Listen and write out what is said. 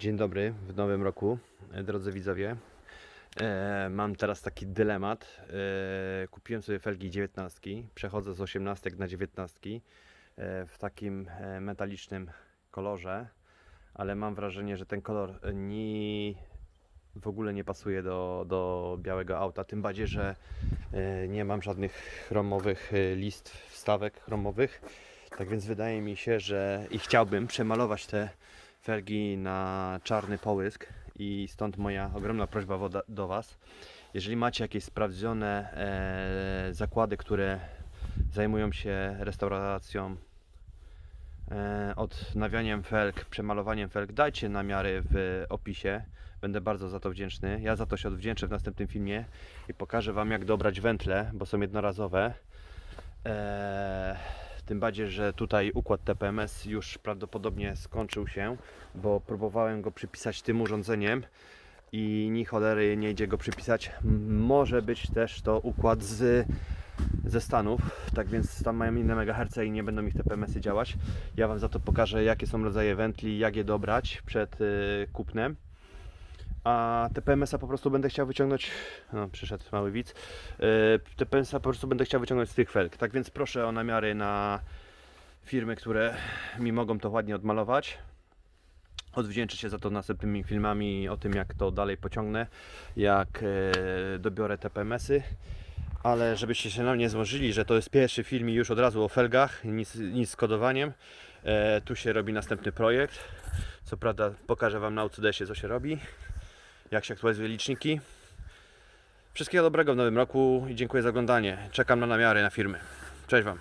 Dzień dobry w nowym roku, e, drodzy widzowie. E, mam teraz taki dylemat. E, kupiłem sobie felgi 19, przechodzę z 18 na 19 e, w takim e, metalicznym kolorze, ale mam wrażenie, że ten kolor ni w ogóle nie pasuje do, do białego auta. Tym bardziej, że e, nie mam żadnych chromowych e, listw, wstawek chromowych. Tak więc wydaje mi się, że i chciałbym przemalować te felgi na czarny połysk i stąd moja ogromna prośba do Was. Jeżeli macie jakieś sprawdzone e, zakłady, które zajmują się restauracją, e, odnawianiem felg, przemalowaniem felg, dajcie namiary w opisie. Będę bardzo za to wdzięczny. Ja za to się odwdzięczę w następnym filmie i pokażę Wam jak dobrać wętle, bo są jednorazowe. Eee, tym bardziej, że tutaj układ TPMS już prawdopodobnie skończył się, bo próbowałem go przypisać tym urządzeniem i ni cholery nie idzie go przypisać. Może być też to układ z, ze Stanów, tak więc tam mają inne megaherce i nie będą ich TPMSy działać. Ja Wam za to pokażę jakie są rodzaje wętli, jak je dobrać przed y, kupnem. A TPMS-a po prostu będę chciał wyciągnąć. No, przyszedł mały widz. Yy, TPMS-a po prostu będę chciał wyciągnąć z tych felg. Tak więc proszę o namiary na firmy, które mi mogą to ładnie odmalować. Odwdzięczę się za to następnymi filmami o tym, jak to dalej pociągnę, jak e, dobiorę TPMS-y. Ale żebyście się na mnie złożyli, że to jest pierwszy film i już od razu o felgach, nic, nic z kodowaniem. E, tu się robi następny projekt. Co prawda pokażę Wam na UCDS-ie co się robi, jak się aktualizuje liczniki. Wszystkiego dobrego w nowym roku i dziękuję za oglądanie. Czekam na namiary na firmy. Cześć Wam.